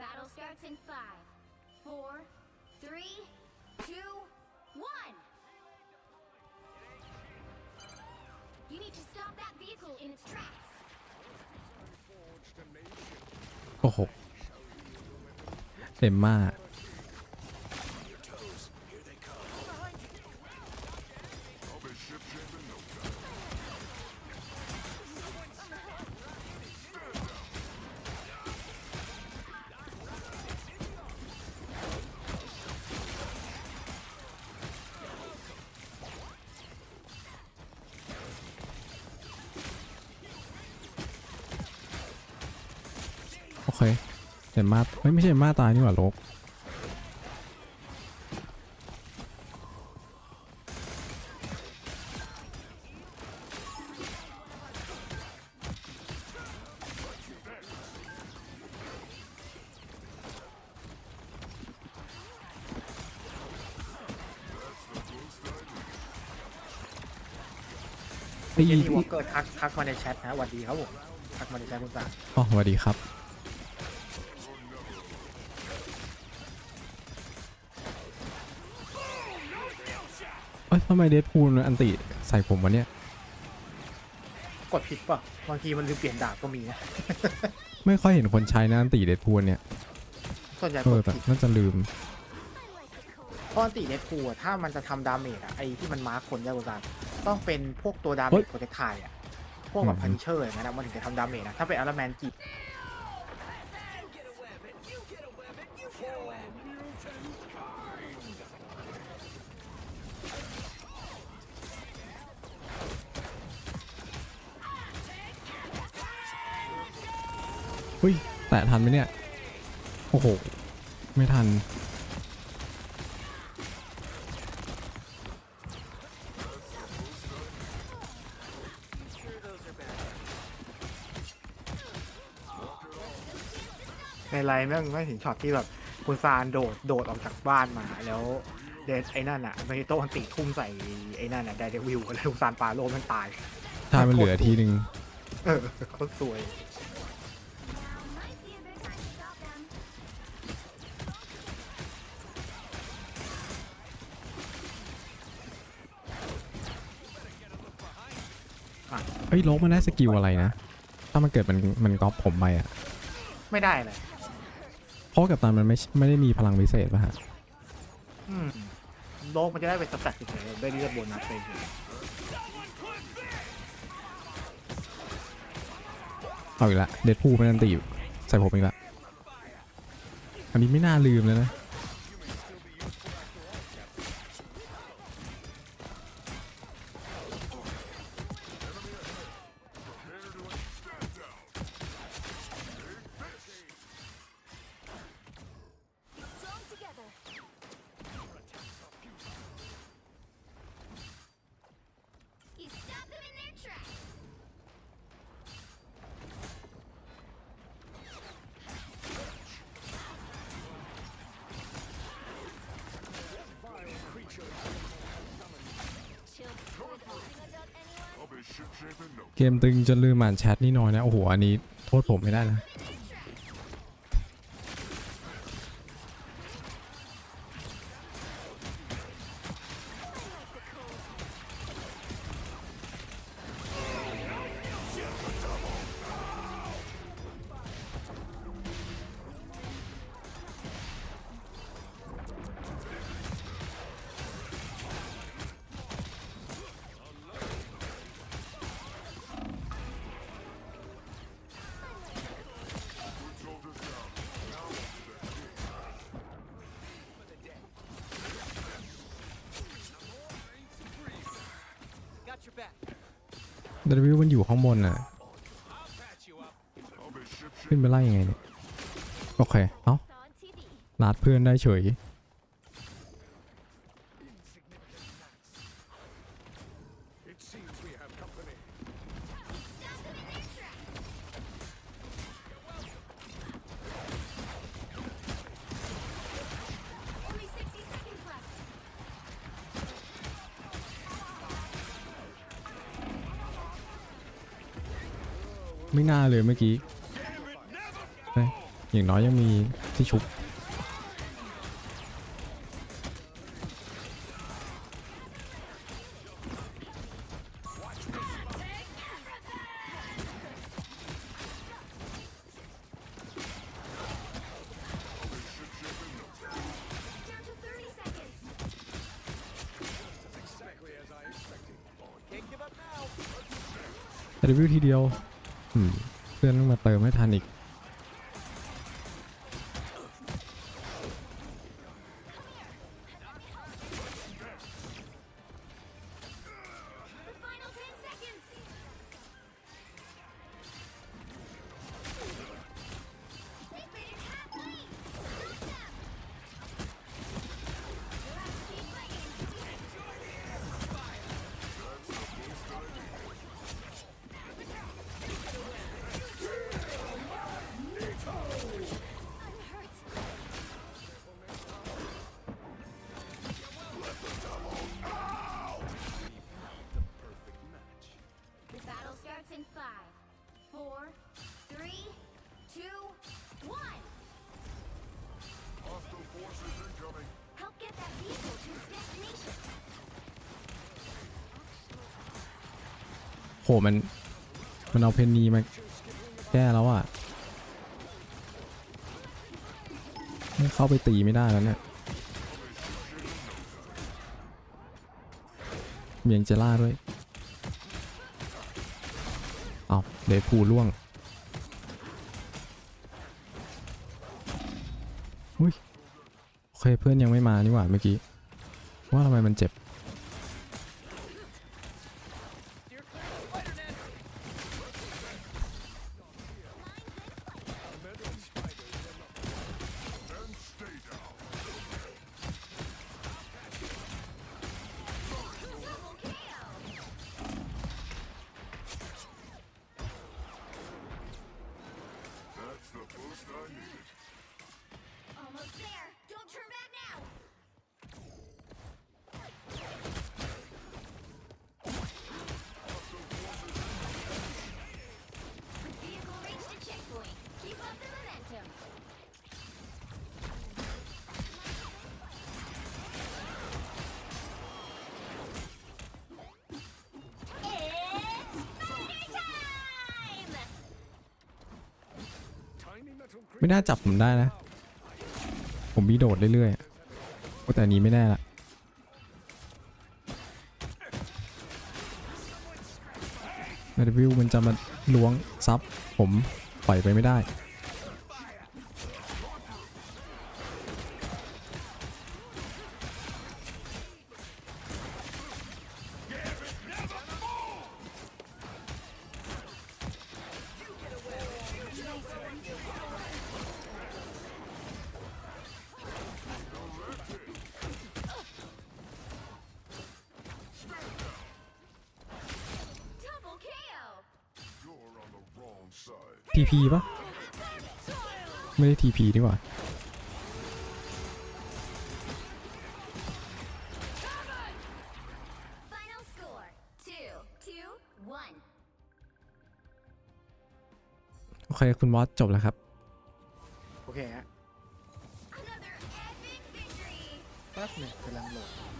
Battle starts in five, four, three, two, one. You need to stop that vehicle in its tracks. โอ้โหเต็มมาก อเคเต็มมาเฮ้ยไม่ใช่มาตายนี่หว่าลบไอ้เจอีนี่วอลเกอร์ทักทักมาในแชทนะสวัสดีครับผมทักมาในแชทคุณสาอ๋อสวัสดีครับ ทำไมเดดพูลอันติใส่ผมวะเนี่ย กดผิดป่ะบางทีมันลืมเปลี่ยนดาบก็มีนะ ไม่ค่อยเห็นคนใช้นะอันติเดดพูลเนี่ย ส่วนใหญ่เอกอดแต่ผิดน่าจะลืม เพราะอันติเดดพูลอะถ้ามันจะทำดาเมจอะไอที่มันมาร์คคนได้คุณสาต้องเป็นพวกตัวดาเมเฮ้จยโปรเทคไทายอะพวกแบบอืม พันเชอร์อย่างนั้นนะมันถึงจะทำดาเมจนะถ้าเป็นอาร์แมนจีบ เฮ้ย แตะทันไหมเนี่ย โอ้โห ไม่ทัน ในไลน์แม่งไม่ถึงช็อตที่แบบคุณซานโดดโดดออกจากบ้านมาแล้วเดนไอ้นั่นอะเมโตอันติทุ่มใส่ไอ้นั่นอะไดเดวิลแล้วคุณซานปาโลมันตาย ถ้ามันเหลือทีนึงเออโคตรสวย เฮ้ยลบมันได้สกิลอะไรนะ ถ้ามันเกิดมันมันก๊อปผมไปอะ ไม่ได้เลยเพราะกับตันมันไม่ไม่ได้มีพลังพิเศษป่ะฮะ อืมโลกมันจะได้เป็นสแต็กเฉยๆได้เลือดโบนัสไปเฉยเอาอีกละ เดดพูลเป็นอันติใส่ผมอีกละ อันนี้ไม่น่าลืมเลยนะ เกมตึงจนลืมอ่านแชทนี่น้อยนะ โอ้โห อันนี้โทษผมไม่ได้นะ ดวิวมันอยู่ข้างบนน่ะ ขึ้นไปไล่ยังไงเนี่ย โอเค เอ้าลาดเพื่อนได้เฉย ไม่น่าเลยเมื่อกี้อย่างน้อยยังมีที่ชุบแต่รีวิวทีเดียว เพื่อนต้องมาเติมให้ทันอีก โหมัน มันเอาเพนนีมาแก้แล้วอะไม่เข้าไปตีไม่ได้แล้วเนี่ยมียังเจล่าด้วย เอาเดยวพูล่วงอุ้ยโอเคเพื่อนยังไม่มานี่หว่าเมื่อกี้ ว่าทำไมมันเจ็บ Almost there. ไม่น่าจับผมได้นะ ผมมีโดดเรื่อยๆแต่นี้ไม่แน่ละเดวิวมันจะมาล้วงซับผมปล่อยไปไม่ได้ TP ปะไม่ได้ TP ดีกว่า Final score two, two, one. โอเค คุณมอสจบแล้วครับ โอเคฮะ Another epic victory! แป๊บหนึ่งกำลังโหลด